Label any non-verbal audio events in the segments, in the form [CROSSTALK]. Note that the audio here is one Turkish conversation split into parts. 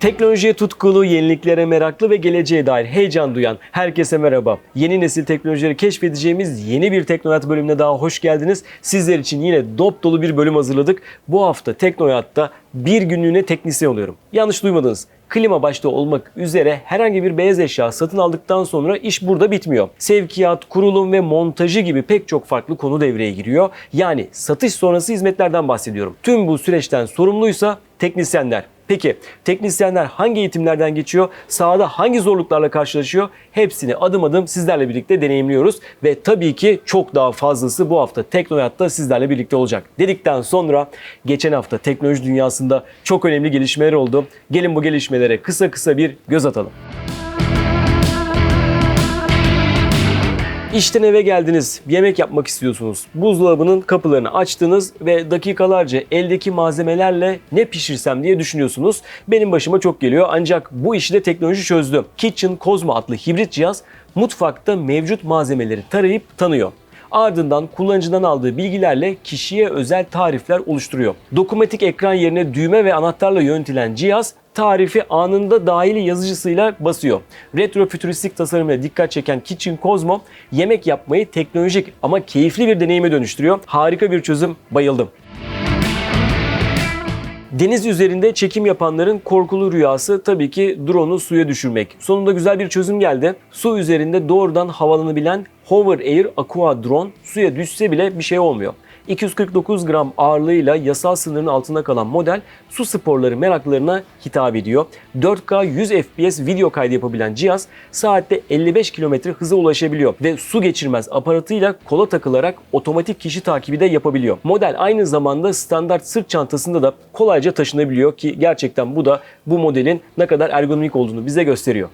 Teknolojiye tutkulu, yeniliklere meraklı ve geleceğe dair heyecan duyan herkese merhaba. Yeni nesil teknolojileri keşfedeceğimiz yeni bir Teknoyat bölümüne daha hoş geldiniz. Sizler için yine dop dolu bir bölüm hazırladık. Bu hafta Teknoyat'ta bir günlüğüne teknisyen oluyorum. Yanlış duymadınız. Klima başta olmak üzere herhangi bir beyaz eşya satın aldıktan sonra iş burada bitmiyor. Sevkiyat, kurulum ve montajı gibi pek çok farklı konu devreye giriyor. Yani satış sonrası hizmetlerden bahsediyorum. Tüm bu süreçten sorumluysa teknisyenler. Peki teknisyenler hangi eğitimlerden geçiyor? Sahada hangi zorluklarla karşılaşıyor? Hepsini adım adım sizlerle birlikte deneyimliyoruz. Ve tabii ki çok daha fazlası bu hafta Teknoyat'ta sizlerle birlikte olacak. Dedikten sonra geçen hafta teknoloji dünyasında çok önemli gelişmeler oldu. Gelin bu gelişmelere kısa kısa bir göz atalım. İşten eve geldiniz, yemek yapmak istiyorsunuz. Buzdolabının kapılarını açtınız ve dakikalarca eldeki malzemelerle ne pişirsem diye düşünüyorsunuz. Benim başıma çok geliyor ancak bu işi de teknoloji çözdü. Kitchen Cosmo adlı hibrit cihaz mutfakta mevcut malzemeleri tarayıp tanıyor. Ardından kullanıcıdan aldığı bilgilerle kişiye özel tarifler oluşturuyor. Dokunmatik ekran yerine düğme ve anahtarla yönetilen cihaz tarifi anında dahili yazıcısıyla basıyor. Retro fütüristik tasarımına dikkat çeken Kitchen Cosmo yemek yapmayı teknolojik ama keyifli bir deneyime dönüştürüyor. Harika bir çözüm, bayıldım. Deniz üzerinde çekim yapanların korkulu rüyası tabii ki drone'u suya düşürmek. Sonunda güzel bir çözüm geldi. Su üzerinde doğrudan havalanabilen Hover Air Aqua drone suya düşse bile bir şey olmuyor. 249 gram ağırlığıyla yasal sınırın altında kalan model su sporları meraklılarına hitap ediyor. 4K 100 FPS video kaydı yapabilen cihaz saatte 55 km hıza ulaşabiliyor ve su geçirmez aparatıyla kola takılarak otomatik kişi takibi de yapabiliyor. Model aynı zamanda standart sırt çantasında da kolayca taşınabiliyor ki gerçekten bu da bu modelin ne kadar ergonomik olduğunu bize gösteriyor.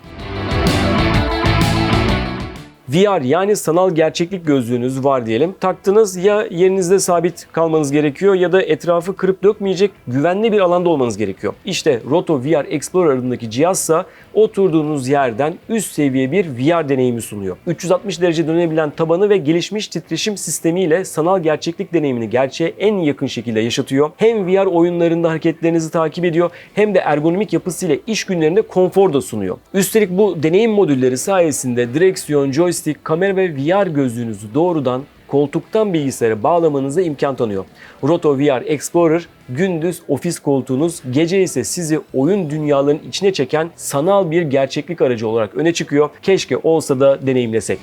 VR yani sanal gerçeklik gözlüğünüz var diyelim. Taktınız ya yerinizde sabit kalmanız gerekiyor ya da etrafı kırıp dökmeyecek güvenli bir alanda olmanız gerekiyor. İşte Roto VR Explorer adındaki cihazsa oturduğunuz yerden üst seviye bir VR deneyimi sunuyor. 360 derece dönebilen tabanı ve gelişmiş titreşim sistemiyle sanal gerçeklik deneyimini gerçeğe en yakın şekilde yaşatıyor. Hem VR oyunlarında hareketlerinizi takip ediyor hem de ergonomik yapısıyla iş günlerinde konfor da sunuyor. Üstelik bu deneyim modülleri sayesinde direksiyon, joystick, kamera ve VR gözlüğünüzü doğrudan koltuktan bilgisayara bağlamanıza imkan tanıyor. Roto VR Explorer gündüz ofis koltuğunuz, gece ise sizi oyun dünyalarının içine çeken sanal bir gerçeklik aracı olarak öne çıkıyor. Keşke olsa da deneyimlesek.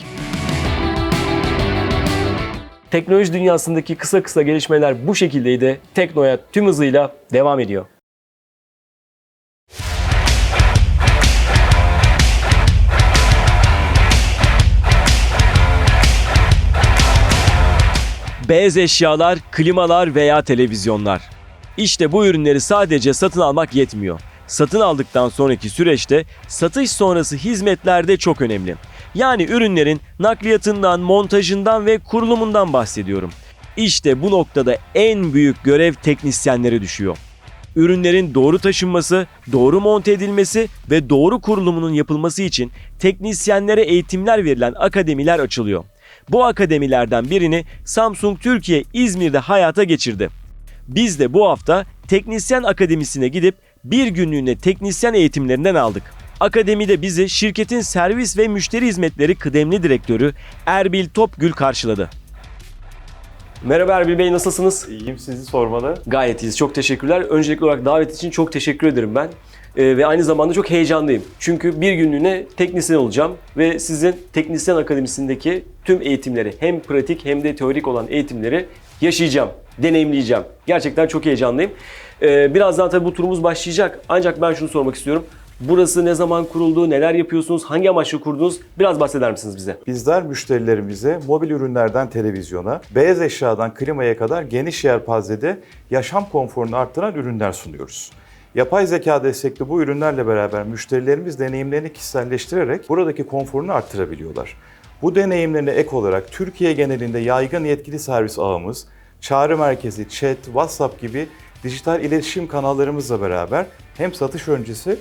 Teknoloji dünyasındaki kısa kısa gelişmeler bu şekildeydi. Teknoya tüm hızıyla devam ediyor. Beyaz eşyalar, klimalar veya televizyonlar. İşte bu ürünleri sadece satın almak yetmiyor. Satın aldıktan sonraki süreçte satış sonrası hizmetler de çok önemli. Yani ürünlerin nakliyatından, montajından ve kurulumundan bahsediyorum. İşte bu noktada en büyük görev teknisyenlere düşüyor. Ürünlerin doğru taşınması, doğru monte edilmesi ve doğru kurulumunun yapılması için teknisyenlere eğitimler verilen akademiler açılıyor. Bu akademilerden birini Samsung Türkiye İzmir'de hayata geçirdi. Biz de bu hafta Teknisyen Akademisi'ne gidip bir günlüğüne teknisyen eğitimlerinden aldık. Akademide bizi şirketin servis ve müşteri hizmetleri kıdemli direktörü Erbil Topgül karşıladı. Merhaba Erbil Bey nasılsınız? İyiyim sizi sormalı. Gayet iyiyiz. Çok teşekkürler. Öncelikli olarak davet için çok teşekkür ederim ben. Ee, ve aynı zamanda çok heyecanlıyım. Çünkü bir günlüğüne teknisyen olacağım ve sizin Teknisyen Akademisi'ndeki tüm eğitimleri hem pratik hem de teorik olan eğitimleri yaşayacağım, deneyimleyeceğim. Gerçekten çok heyecanlıyım. Ee, birazdan tabii bu turumuz başlayacak. Ancak ben şunu sormak istiyorum. Burası ne zaman kuruldu, neler yapıyorsunuz, hangi amaçla kurdunuz? Biraz bahseder misiniz bize? Bizler müşterilerimize mobil ürünlerden televizyona, beyaz eşyadan klimaya kadar geniş yelpazede yaşam konforunu arttıran ürünler sunuyoruz. Yapay zeka destekli bu ürünlerle beraber müşterilerimiz deneyimlerini kişiselleştirerek buradaki konforunu arttırabiliyorlar. Bu deneyimlerine ek olarak Türkiye genelinde yaygın yetkili servis ağımız, çağrı merkezi, chat, WhatsApp gibi dijital iletişim kanallarımızla beraber hem satış öncesi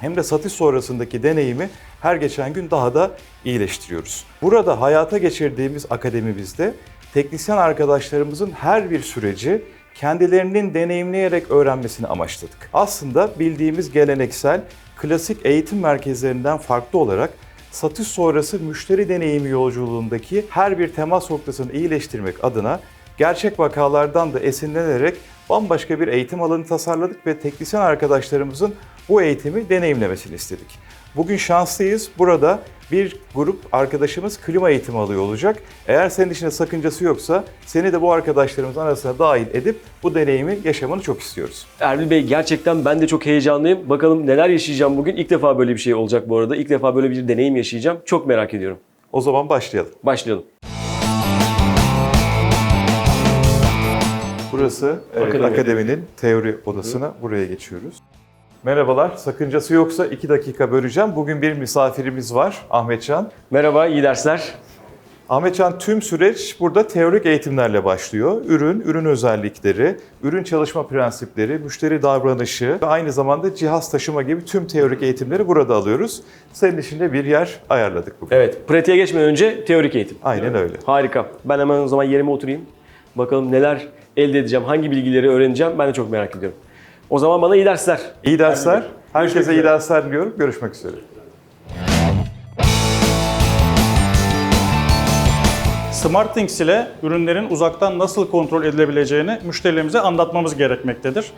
hem de satış sonrasındaki deneyimi her geçen gün daha da iyileştiriyoruz. Burada hayata geçirdiğimiz akademimizde teknisyen arkadaşlarımızın her bir süreci kendilerinin deneyimleyerek öğrenmesini amaçladık. Aslında bildiğimiz geleneksel, klasik eğitim merkezlerinden farklı olarak satış sonrası müşteri deneyimi yolculuğundaki her bir temas noktasını iyileştirmek adına gerçek vakalardan da esinlenerek bambaşka bir eğitim alanı tasarladık ve teknisyen arkadaşlarımızın bu eğitimi deneyimlemesini istedik. Bugün şanslıyız. Burada bir grup arkadaşımız klima eğitimi alıyor olacak. Eğer senin içinde sakıncası yoksa seni de bu arkadaşlarımız arasına dahil edip bu deneyimi yaşamanı çok istiyoruz. Erbil Bey gerçekten ben de çok heyecanlıyım. Bakalım neler yaşayacağım bugün. İlk defa böyle bir şey olacak bu arada. İlk defa böyle bir deneyim yaşayacağım. Çok merak ediyorum. O zaman başlayalım. Başlayalım. Burası evet, Akademi. akademinin teori odasına buraya geçiyoruz. Merhabalar. Sakıncası yoksa iki dakika böleceğim. Bugün bir misafirimiz var Ahmetcan. Merhaba, iyi dersler. Ahmetcan tüm süreç burada teorik eğitimlerle başlıyor. Ürün, ürün özellikleri, ürün çalışma prensipleri, müşteri davranışı ve aynı zamanda cihaz taşıma gibi tüm teorik eğitimleri burada alıyoruz. Senin için de bir yer ayarladık bugün. Evet, pratiğe geçmeden önce teorik eğitim. Aynen öyle. Harika. Ben hemen o zaman yerime oturayım. Bakalım neler elde edeceğim, hangi bilgileri öğreneceğim ben de çok merak ediyorum. O zaman bana iyi dersler. İyi dersler. Herkese iyi dersler diliyorum. Görüşmek üzere. SmartThings ile ürünlerin uzaktan nasıl kontrol edilebileceğini müşterilerimize anlatmamız gerekmektedir.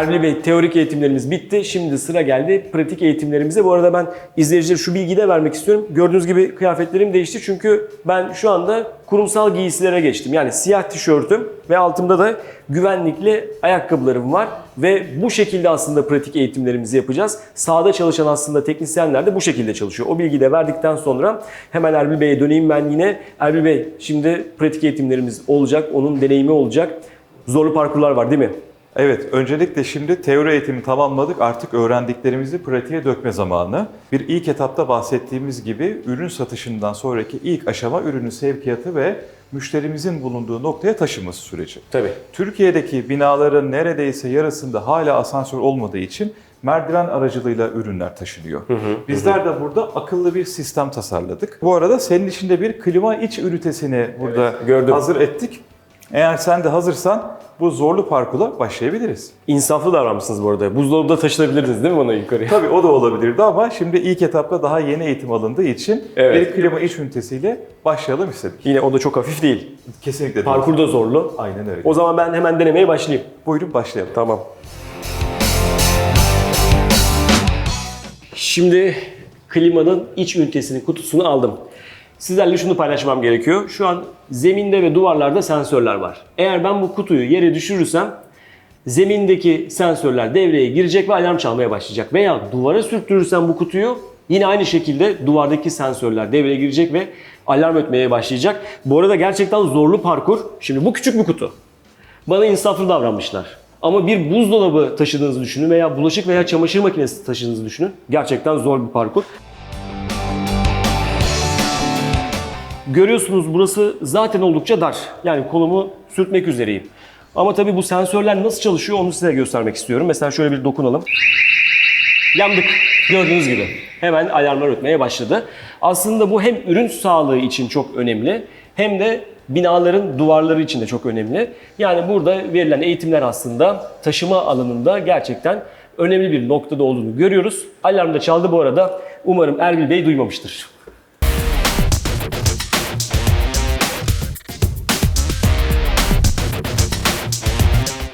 Erbil Bey teorik eğitimlerimiz bitti. Şimdi sıra geldi pratik eğitimlerimize. Bu arada ben izleyicilere şu bilgiyi de vermek istiyorum. Gördüğünüz gibi kıyafetlerim değişti çünkü ben şu anda kurumsal giysilere geçtim. Yani siyah tişörtüm ve altımda da güvenlikli ayakkabılarım var. Ve bu şekilde aslında pratik eğitimlerimizi yapacağız. Sahada çalışan aslında teknisyenler de bu şekilde çalışıyor. O bilgiyi de verdikten sonra hemen Erbil Bey'e döneyim ben yine. Erbil Bey şimdi pratik eğitimlerimiz olacak. Onun deneyimi olacak. Zorlu parkurlar var değil mi? Evet, öncelikle şimdi teori eğitimi tamamladık. Artık öğrendiklerimizi pratiğe dökme zamanı. Bir ilk etapta bahsettiğimiz gibi ürün satışından sonraki ilk aşama ürünün sevkiyatı ve müşterimizin bulunduğu noktaya taşıması süreci. Tabii. Türkiye'deki binaların neredeyse yarısında hala asansör olmadığı için merdiven aracılığıyla ürünler taşınıyor. Bizler de burada akıllı bir sistem tasarladık. Bu arada senin içinde bir klima iç ünitesini burada gördüm. hazır ettik. Eğer sen de hazırsan bu zorlu parkura başlayabiliriz. İnsaflı davranmışsınız bu arada. Buzdolabında taşınabilirdiniz değil mi bana yukarıya? Tabii o da olabilirdi ama şimdi ilk etapta daha yeni eğitim alındığı için Evet. bir klima iç ünitesiyle başlayalım istedik. Yine o da çok hafif değil. Kesinlikle değil. Parkur da zorlu. Aynen öyle. O zaman ben hemen denemeye başlayayım. Buyurun başlayalım. Tamam. Şimdi klimanın iç ünitesinin kutusunu aldım. Sizlerle şunu paylaşmam gerekiyor. Şu an zeminde ve duvarlarda sensörler var. Eğer ben bu kutuyu yere düşürürsem zemindeki sensörler devreye girecek ve alarm çalmaya başlayacak. Veya duvara sürttürürsem bu kutuyu yine aynı şekilde duvardaki sensörler devreye girecek ve alarm ötmeye başlayacak. Bu arada gerçekten zorlu parkur. Şimdi bu küçük bir kutu. Bana insaflı davranmışlar. Ama bir buzdolabı taşıdığınızı düşünün veya bulaşık veya çamaşır makinesi taşıdığınızı düşünün. Gerçekten zor bir parkur. Görüyorsunuz burası zaten oldukça dar. Yani kolumu sürtmek üzereyim. Ama tabii bu sensörler nasıl çalışıyor onu size göstermek istiyorum. Mesela şöyle bir dokunalım. Yandık. Gördüğünüz gibi. Hemen alarmlar ötmeye başladı. Aslında bu hem ürün sağlığı için çok önemli hem de binaların duvarları için de çok önemli. Yani burada verilen eğitimler aslında taşıma alanında gerçekten önemli bir noktada olduğunu görüyoruz. Alarm da çaldı bu arada. Umarım Erbil Bey duymamıştır.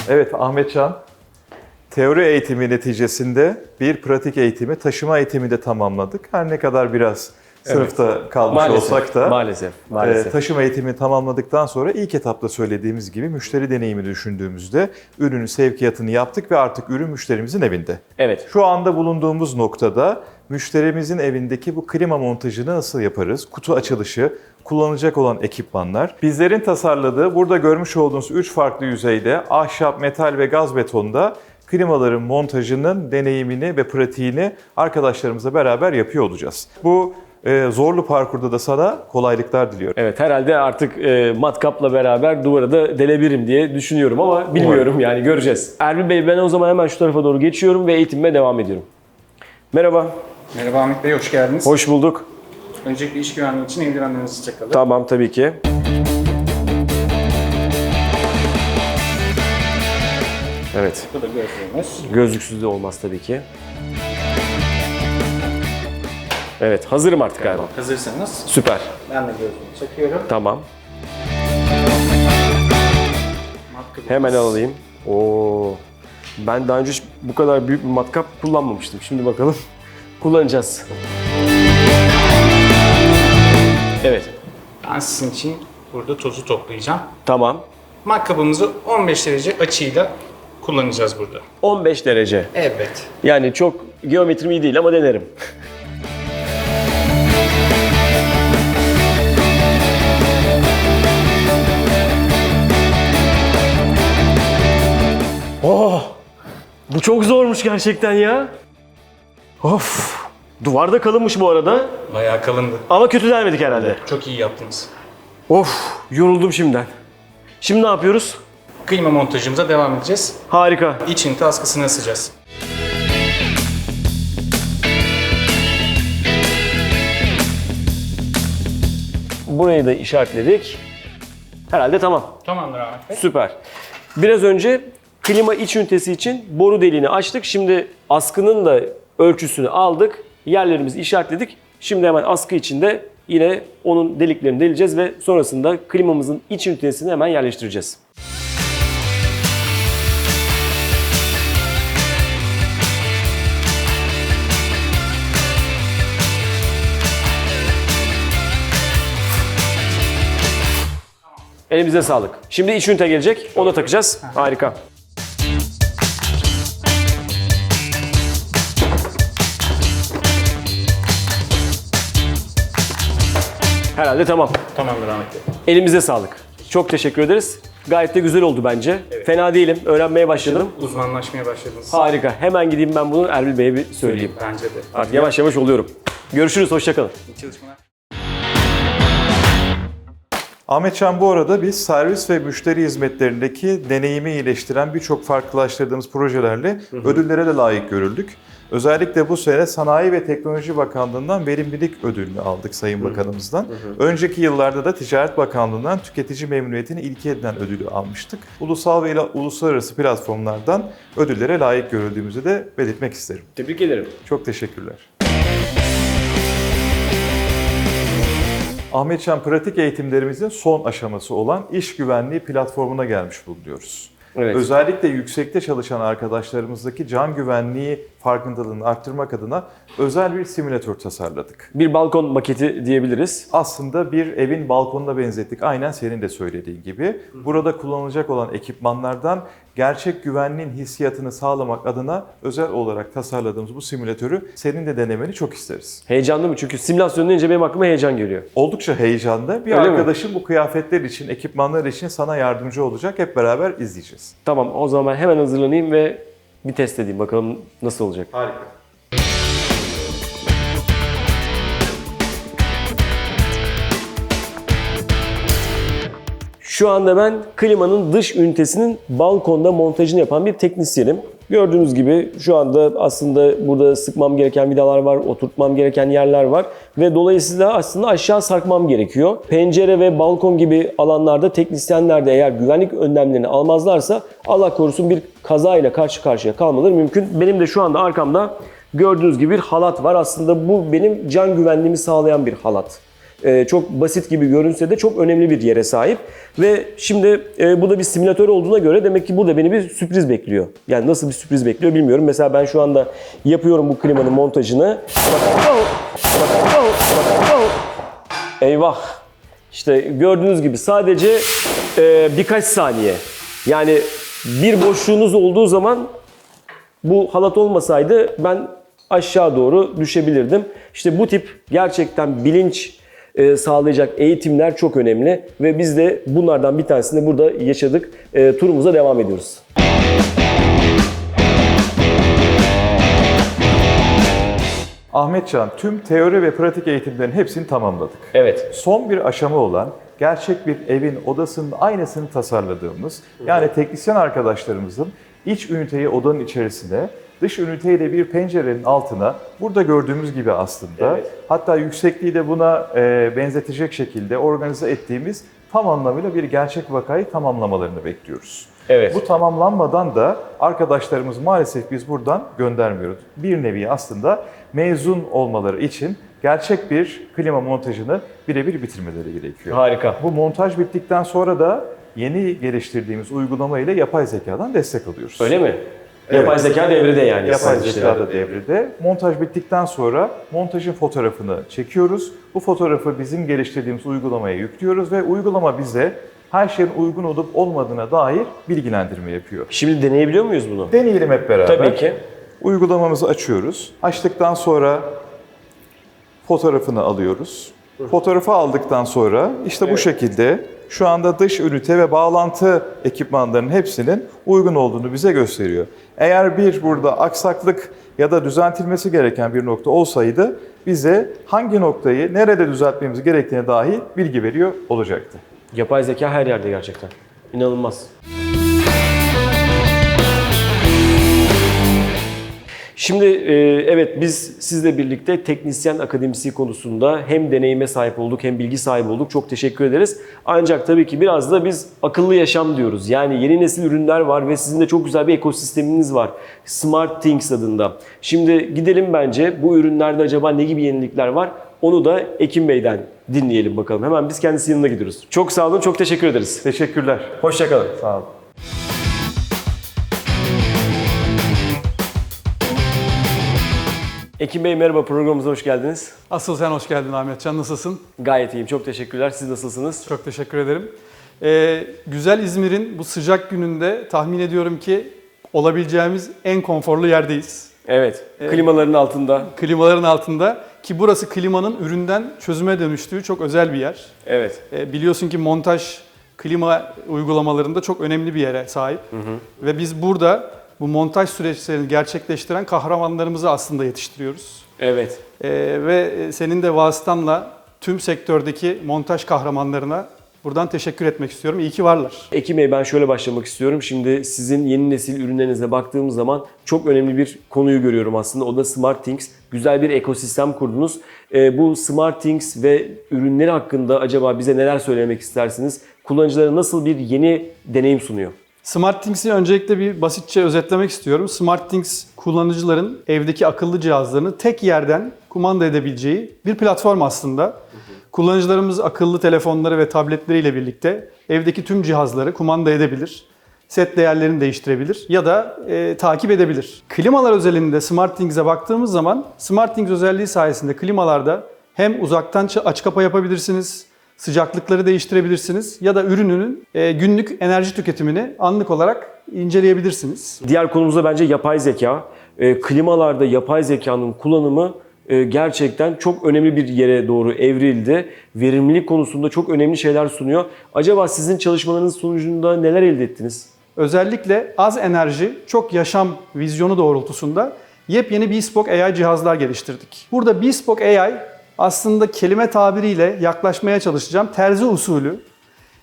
Evet Ahmetcan, teori eğitimi neticesinde bir pratik eğitimi, taşıma eğitimi de tamamladık. Her ne kadar biraz sınıfta kalmış olsak da maalesef, e, maalesef. taşıma eğitimini tamamladıktan sonra ilk etapta söylediğimiz gibi müşteri deneyimi düşündüğümüzde ürünün sevkiyatını yaptık ve artık ürün müşterimizin evinde. evet. Şu anda bulunduğumuz noktada müşterimizin evindeki bu klima montajını nasıl yaparız? Kutu açılışı, kullanacak olan ekipmanlar. Bizlerin tasarladığı burada görmüş olduğunuz 3 farklı yüzeyde ahşap, metal ve gaz betonda klimaların montajının deneyimini ve pratiğini arkadaşlarımızla beraber yapıyor olacağız. Bu e, zorlu parkurda da sana kolaylıklar diliyorum. Evet herhalde artık e, matkapla beraber duvara da delebilirim diye düşünüyorum ama bilmiyorum yani göreceğiz. Erbil Bey ben o zaman hemen şu tarafa doğru geçiyorum ve eğitimime devam ediyorum. Merhaba. Merhaba Ahmet Bey, hoş geldiniz. Hoş bulduk. Öncelikle iş güvenliği için eldivenlerinizi çakalım. Tamam tabii ki. Evet. Bu da gözlüğümüz. Gözlüksüz de olmaz tabii ki. Evet, hazırım artık galiba. Hazırsanız Süper. ben de gözlüğümü çakıyorum. Tamam. Matkabımız. Hemen alayım. Oo. Ben daha önce hiç bu kadar büyük bir matkap kullanmamıştım. Şimdi bakalım [LAUGHS] kullanacağız. Evet. Ben sizin için burada tozu toplayacağım. Tamam. Matkabımızı 15 derece açıyla kullanacağız burada. 15 derece. Evet. Yani çok geometrim iyi değil ama denerim. Oh! Bu çok zormuş gerçekten ya. Of! Duvar da kalınmış bu arada. Bayağı kalındı. Ama kötü delmedik herhalde. Çok iyi yaptınız. Of! Yoruldum şimdiden. Şimdi ne yapıyoruz? Klima montajımıza devam edeceğiz. Harika. İç ünite askısını asacağız. Burayı da işaretledik. Herhalde tamam. Tamamdır Ahmet Bey. Süper. Biraz önce klima iç ünitesi için boru deliğini açtık. Şimdi askının da ölçüsünü aldık. Yerlerimizi işaretledik. Şimdi hemen askı içinde yine onun deliklerini deleceğiz ve sonrasında klimamızın iç ünitesini hemen yerleştireceğiz. Elimize sağlık. Şimdi iç ünite gelecek. Onu da takacağız. Harika. Herhalde tamam. Tamamdır Ahmet Bey. Elimize sağlık. Çok teşekkür ederiz. Gayet de güzel oldu bence. Fena değilim. Öğrenmeye başladım. Uzmanlaşmaya başladınız. Harika. Hemen gideyim ben bunu Erbil Bey'e bir söyleyeyim. Bence de. Artık yavaş yavaş oluyorum. Görüşürüz. Hoşçakalın. İyi çalışmalar. Ahmetcan bu arada biz servis ve müşteri hizmetlerindeki deneyimi iyileştiren birçok farklılaştırdığımız projelerle ödüllere de layık görüldük. Özellikle bu sene Sanayi ve Teknoloji Bakanlığı'ndan verimlilik ödülünü aldık Sayın Bakanımızdan. Önceki yıllarda da Ticaret Bakanlığı'ndan tüketici memnuniyetini ilke edilen ödülü almıştık. Ulusal ve uluslararası platformlardan ödüllere layık görüldüğümüzü de belirtmek isterim. Tebrik ederim. Çok teşekkürler. Ahmetcan pratik eğitimlerimizin son aşaması olan iş güvenliği platformuna gelmiş bulunuyoruz. Evet. Özellikle yüksekte çalışan arkadaşlarımızdaki can güvenliği farkındalığını arttırmak adına özel bir simülatör tasarladık. Bir balkon maketi diyebiliriz. Aslında bir evin balkonuna benzettik. Aynen senin de söylediğin gibi. Burada kullanılacak olan ekipmanlardan gerçek güvenliğin hissiyatını sağlamak adına özel olarak tasarladığımız bu simülatörü senin de denemeni çok isteriz. Heyecanlı mı? Çünkü simülasyon deyince benim aklıma heyecan geliyor. Oldukça heyecanlı. Bir Öyle mi? arkadaşım bu kıyafetler için, ekipmanlar için sana yardımcı olacak. Hep beraber izleyeceğiz. Tamam o zaman ben hemen hazırlanayım ve bir test edeyim bakalım nasıl olacak. Harika. Şu anda ben klimanın dış ünitesinin balkonda montajını yapan bir teknisyenim. Gördüğünüz gibi şu anda aslında burada sıkmam gereken vidalar var, oturtmam gereken yerler var ve dolayısıyla aslında aşağı sarkmam gerekiyor. Pencere ve balkon gibi alanlarda teknisyenler de eğer güvenlik önlemlerini almazlarsa Allah korusun bir kaza ile karşı karşıya kalmaları mümkün. Benim de şu anda arkamda gördüğünüz gibi bir halat var. Aslında bu benim can güvenliğimi sağlayan bir halat. Ee, çok basit gibi görünse de çok önemli bir yere sahip. Ve şimdi e, bu da bir simülatör olduğuna göre demek ki burada beni bir sürpriz bekliyor. Yani nasıl bir sürpriz bekliyor bilmiyorum. Mesela ben şu anda yapıyorum bu klimanın montajını. Eyvah. İşte gördüğünüz gibi sadece e, birkaç saniye. Yani bir boşluğunuz olduğu zaman bu halat olmasaydı ben aşağı doğru düşebilirdim. İşte bu tip gerçekten bilinç e, sağlayacak eğitimler çok önemli ve biz de bunlardan bir tanesini burada yaşadık. E, turumuza devam ediyoruz. Ahmetcan, tüm teori ve pratik eğitimlerin hepsini tamamladık. Evet. Son bir aşama olan gerçek bir evin odasının aynısını tasarladığımız, yani teknisyen arkadaşlarımızın iç üniteyi odanın içerisine Dış üniteyle bir pencerenin altına burada gördüğümüz gibi aslında hatta yüksekliği de buna e, benzetecek şekilde organize ettiğimiz tam anlamıyla bir gerçek vakayı tamamlamalarını bekliyoruz. Evet. Bu tamamlanmadan da arkadaşlarımız maalesef biz buradan göndermiyoruz. Bir nevi aslında mezun olmaları için gerçek bir klima montajını birebir bitirmeleri gerekiyor. Harika. Bu montaj bittikten sonra da yeni geliştirdiğimiz uygulama ile yapay zekadan destek alıyoruz. Öyle mi? Yapay zeka devrede yani. Yapay zeka da devrede. Montaj bittikten sonra montajın fotoğrafını çekiyoruz. Bu fotoğrafı bizim geliştirdiğimiz uygulamaya yüklüyoruz ve uygulama bize her şeyin uygun olup olmadığına dair bilgilendirme yapıyor. Şimdi deneyebiliyor muyuz bunu? Deneyelim hep beraber. Tabii ki. Uygulamamızı açıyoruz. Açtıktan sonra fotoğrafını alıyoruz. Fotoğrafı aldıktan sonra işte bu şekilde şu anda dış ünite ve bağlantı ekipmanlarının hepsinin uygun olduğunu bize gösteriyor. Eğer bir burada aksaklık ya da düzeltilmesi gereken bir nokta olsaydı bize hangi noktayı nerede düzeltmemiz gerektiğine dair bilgi veriyor olacaktı. Yapay zeka her yerde gerçekten. İnanılmaz. Şimdi e, evet biz sizle birlikte teknisyen akademisi konusunda hem deneyime sahip olduk hem bilgi sahibi olduk. Çok teşekkür ederiz. Ancak tabii ki biraz da biz akıllı yaşam diyoruz. Yani yeni nesil ürünler var ve sizin de çok güzel bir ekosisteminiz var. Smart Things adında. Şimdi gidelim bence bu ürünlerde acaba ne gibi yenilikler var? Onu da Ekim Bey'den dinleyelim bakalım. Hemen biz kendisi yanına gidiyoruz. Çok sağ olun, çok teşekkür ederiz. Teşekkürler. Hoşçakalın. Sağ olun. Ekim Bey merhaba programımıza hoş geldiniz. Asıl sen hoş geldin Ahmetcan. Nasılsın? Gayet iyiyim. Çok teşekkürler. Siz nasılsınız? Çok teşekkür ederim. Ee, güzel İzmir'in bu sıcak gününde tahmin ediyorum ki olabileceğimiz en konforlu yerdeyiz. Evet. Klimaların altında. Klimaların altında ki burası klimanın üründen çözüme dönüştüğü çok özel bir yer. Evet. Ee, biliyorsun ki montaj klima uygulamalarında çok önemli bir yere sahip. Ve biz burada bu montaj süreçlerini gerçekleştiren kahramanlarımızı aslında yetiştiriyoruz. Evet. Ee, ve senin de vasıtanla tüm sektördeki montaj kahramanlarına buradan teşekkür etmek istiyorum. İyi ki varlar. Ekim Bey ben şöyle başlamak istiyorum. Şimdi sizin yeni nesil ürünlerinize baktığımız zaman çok önemli bir konuyu görüyorum aslında. O da Smart Things. Güzel bir ekosistem kurdunuz. Ee, bu Smart Things ve ürünleri hakkında acaba bize neler söylemek istersiniz? Kullanıcılara nasıl bir yeni deneyim sunuyor? SmartThings'i öncelikle bir basitçe özetlemek istiyorum. SmartThings kullanıcıların evdeki akıllı cihazlarını tek yerden kumanda edebileceği bir platform aslında. Kullanıcılarımız akıllı telefonları ve tabletleriyle birlikte evdeki tüm cihazları kumanda edebilir. Set değerlerini değiştirebilir ya da e, takip edebilir. Klimalar özelinde SmartThings'e baktığımız zaman SmartThings özelliği sayesinde klimalarda hem uzaktan aç kapa yapabilirsiniz, sıcaklıkları değiştirebilirsiniz ya da ürününün e, günlük enerji tüketimini anlık olarak inceleyebilirsiniz. Diğer konumuz da bence yapay zeka. E, klimalarda yapay zekanın kullanımı e, gerçekten çok önemli bir yere doğru evrildi. Verimlilik konusunda çok önemli şeyler sunuyor. Acaba sizin çalışmalarınız sonucunda neler elde ettiniz? Özellikle az enerji, çok yaşam vizyonu doğrultusunda yepyeni Bespoke AI cihazlar geliştirdik. Burada Bespoke AI aslında kelime tabiriyle yaklaşmaya çalışacağım. Terzi usulü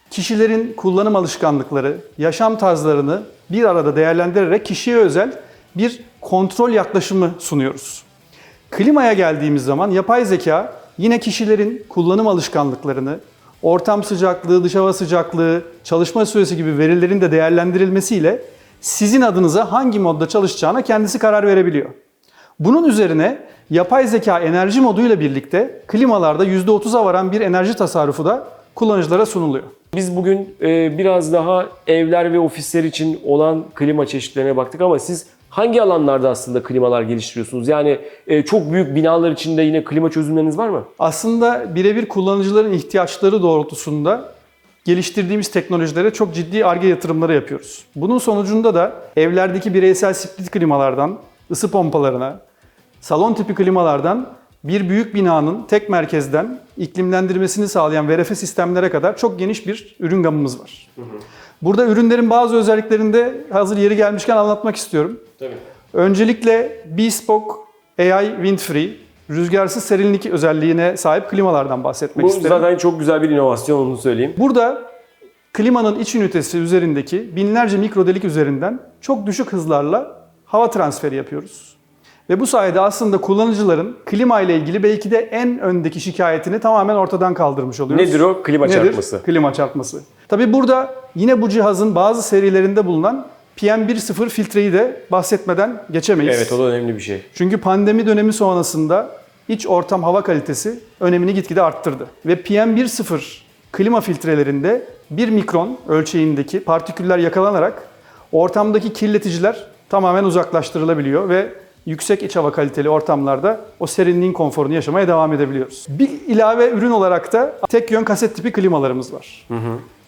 kişilerin kullanım alışkanlıkları, yaşam tarzlarını bir arada değerlendirerek kişiye özel bir kontrol yaklaşımı sunuyoruz. Klimaya geldiğimiz zaman yapay zeka yine kişilerin kullanım alışkanlıklarını, ortam sıcaklığı, dış hava sıcaklığı, çalışma süresi gibi verilerin de değerlendirilmesiyle sizin adınıza hangi modda çalışacağına kendisi karar verebiliyor. Bunun üzerine yapay zeka enerji moduyla birlikte klimalarda %30'a varan bir enerji tasarrufu da kullanıcılara sunuluyor. Biz bugün e, biraz daha evler ve ofisler için olan klima çeşitlerine baktık ama siz hangi alanlarda aslında klimalar geliştiriyorsunuz? Yani e, çok büyük binalar içinde yine klima çözümleriniz var mı? Aslında birebir kullanıcıların ihtiyaçları doğrultusunda geliştirdiğimiz teknolojilere çok ciddi ARGE yatırımları yapıyoruz. Bunun sonucunda da evlerdeki bireysel split klimalardan ısı pompalarına, salon tipi klimalardan bir büyük binanın tek merkezden iklimlendirmesini sağlayan VRF sistemlere kadar çok geniş bir ürün gamımız var. Burada ürünlerin bazı özelliklerini de hazır yeri gelmişken anlatmak istiyorum. Tabii. Öncelikle Bespoke AI Windfree rüzgarsız serinlik özelliğine sahip klimalardan bahsetmek Bu isterim. zaten çok güzel bir inovasyon onu söyleyeyim. Burada klimanın iç ünitesi üzerindeki binlerce mikro delik üzerinden çok düşük hızlarla hava transferi yapıyoruz. Ve bu sayede aslında kullanıcıların klima ile ilgili belki de en öndeki şikayetini tamamen ortadan kaldırmış oluyoruz. Nedir o? Klima Nedir? çarpması. Klima çarpması. Tabii burada yine bu cihazın bazı serilerinde bulunan PM10 filtreyi de bahsetmeden geçemeyiz. Evet o da önemli bir şey. Çünkü pandemi dönemi sonrasında iç ortam hava kalitesi önemini gitgide arttırdı. Ve PM10 klima filtrelerinde 1 mikron ölçeğindeki partiküller yakalanarak ortamdaki kirleticiler tamamen uzaklaştırılabiliyor ve yüksek iç hava kaliteli ortamlarda o serinliğin konforunu yaşamaya devam edebiliyoruz. Bir ilave ürün olarak da tek yön kaset tipi klimalarımız var.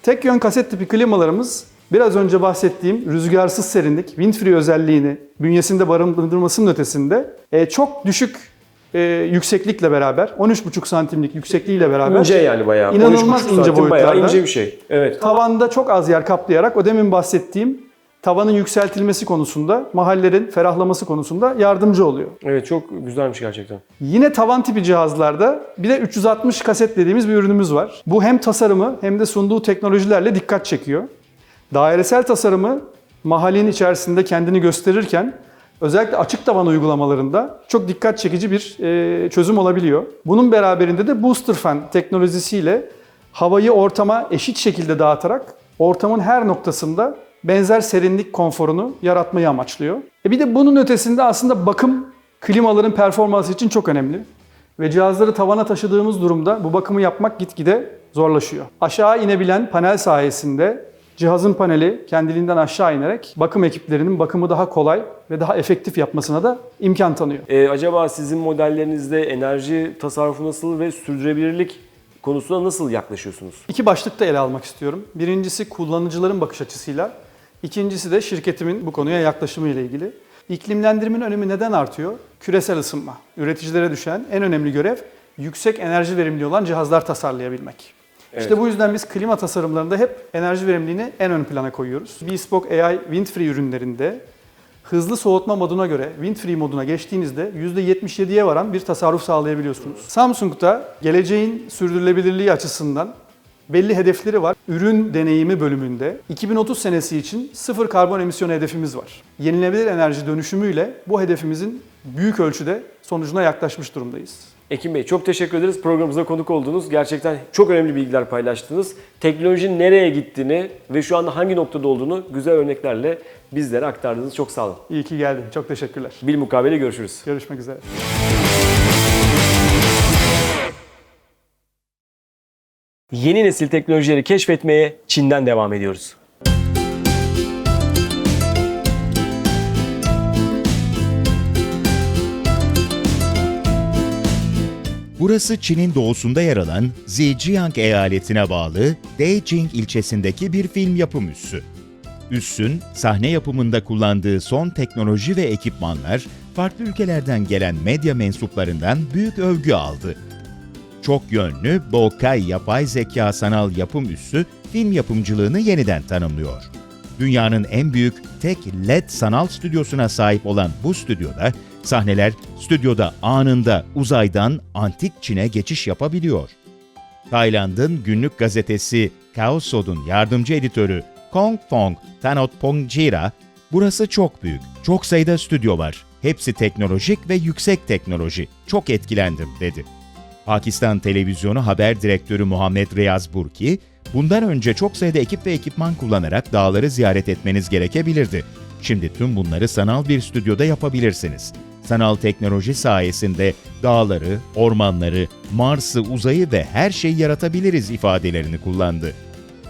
Tek yön kaset tipi klimalarımız biraz önce bahsettiğim rüzgarsız serinlik, wind free özelliğini bünyesinde barındırmasının ötesinde e, çok düşük e, yükseklikle beraber 13,5 santimlik yüksekliğiyle beraber İnce yani bayağı. İnanılmaz 13,5 ince santim Bayağı boyutlarda. ince bir şey. Evet. tavanda çok az yer kaplayarak o demin bahsettiğim tavanın yükseltilmesi konusunda, mahallerin ferahlaması konusunda yardımcı oluyor. Evet çok güzelmiş gerçekten. Yine tavan tipi cihazlarda bir de 360 kaset dediğimiz bir ürünümüz var. Bu hem tasarımı hem de sunduğu teknolojilerle dikkat çekiyor. Dairesel tasarımı mahallenin içerisinde kendini gösterirken özellikle açık tavan uygulamalarında çok dikkat çekici bir e, çözüm olabiliyor. Bunun beraberinde de booster fan teknolojisiyle havayı ortama eşit şekilde dağıtarak ortamın her noktasında benzer serinlik konforunu yaratmayı amaçlıyor. E bir de bunun ötesinde aslında bakım klimaların performansı için çok önemli. Ve cihazları tavana taşıdığımız durumda bu bakımı yapmak gitgide zorlaşıyor. Aşağı inebilen panel sayesinde cihazın paneli kendiliğinden aşağı inerek bakım ekiplerinin bakımı daha kolay ve daha efektif yapmasına da imkan tanıyor. Ee, acaba sizin modellerinizde enerji tasarrufu nasıl ve sürdürülebilirlik konusuna nasıl yaklaşıyorsunuz? İki başlıkta ele almak istiyorum. Birincisi kullanıcıların bakış açısıyla, ikincisi de şirketimin bu konuya yaklaşımı ile ilgili. İklimlendirmenin önemi neden artıyor? Küresel ısınma. Üreticilere düşen en önemli görev yüksek enerji verimli olan cihazlar tasarlayabilmek. İşte bu yüzden biz klima tasarımlarında hep enerji verimliliğini en ön plana koyuyoruz. Bespoke AI Windfree ürünlerinde hızlı soğutma moduna göre Windfree moduna geçtiğinizde %77'ye varan bir tasarruf sağlayabiliyorsunuz. Samsung'da geleceğin sürdürülebilirliği açısından belli hedefleri var. Ürün deneyimi bölümünde 2030 senesi için sıfır karbon emisyonu hedefimiz var. Yenilenebilir enerji dönüşümüyle bu hedefimizin büyük ölçüde sonucuna yaklaşmış durumdayız. Ekim Bey çok teşekkür ederiz programımıza konuk oldunuz. Gerçekten çok önemli bilgiler paylaştınız. Teknolojinin nereye gittiğini ve şu anda hangi noktada olduğunu güzel örneklerle bizlere aktardınız. Çok sağ olun. İyi ki geldin. Çok teşekkürler. Bil mukabele görüşürüz. Görüşmek üzere. Yeni nesil teknolojileri keşfetmeye Çin'den devam ediyoruz. Burası Çin'in doğusunda yer alan Zhejiang eyaletine bağlı Beijing ilçesindeki bir film yapım üssü. Üssün sahne yapımında kullandığı son teknoloji ve ekipmanlar farklı ülkelerden gelen medya mensuplarından büyük övgü aldı. Çok yönlü Bokai yapay zeka sanal yapım üssü film yapımcılığını yeniden tanımlıyor. Dünyanın en büyük tek LED sanal stüdyosuna sahip olan bu stüdyoda sahneler stüdyoda anında uzaydan antik Çin'e geçiş yapabiliyor. Tayland'ın günlük gazetesi Kaosod'un yardımcı editörü Kong Fong Tanotpongjira, burası çok büyük, çok sayıda stüdyo var. Hepsi teknolojik ve yüksek teknoloji. Çok etkilendim dedi. Pakistan Televizyonu Haber Direktörü Muhammed Riyaz Burki, bundan önce çok sayıda ekip ve ekipman kullanarak dağları ziyaret etmeniz gerekebilirdi. Şimdi tüm bunları sanal bir stüdyoda yapabilirsiniz. Sanal teknoloji sayesinde dağları, ormanları, Mars'ı, uzayı ve her şeyi yaratabiliriz ifadelerini kullandı.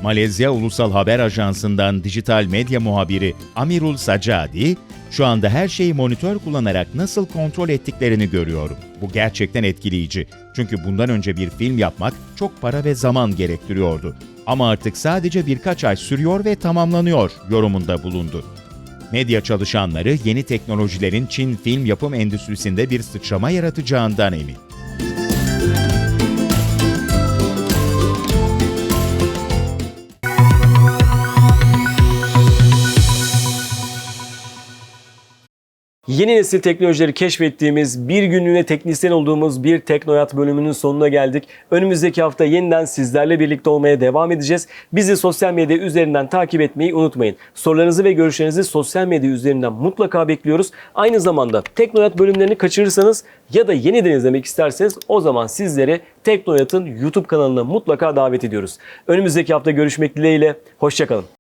Malezya Ulusal Haber Ajansı'ndan dijital medya muhabiri Amirul Sacadi, şu anda her şeyi monitör kullanarak nasıl kontrol ettiklerini görüyorum. Bu gerçekten etkileyici. Çünkü bundan önce bir film yapmak çok para ve zaman gerektiriyordu. Ama artık sadece birkaç ay sürüyor ve tamamlanıyor yorumunda bulundu. Medya çalışanları yeni teknolojilerin Çin film yapım endüstrisinde bir sıçrama yaratacağından emin. Yeni nesil teknolojileri keşfettiğimiz, bir günlüğüne teknisyen olduğumuz bir Teknoyat bölümünün sonuna geldik. Önümüzdeki hafta yeniden sizlerle birlikte olmaya devam edeceğiz. Bizi sosyal medya üzerinden takip etmeyi unutmayın. Sorularınızı ve görüşlerinizi sosyal medya üzerinden mutlaka bekliyoruz. Aynı zamanda Teknoyat bölümlerini kaçırırsanız ya da yeniden izlemek isterseniz o zaman sizleri Teknoyat'ın YouTube kanalına mutlaka davet ediyoruz. Önümüzdeki hafta görüşmek dileğiyle. Hoşçakalın.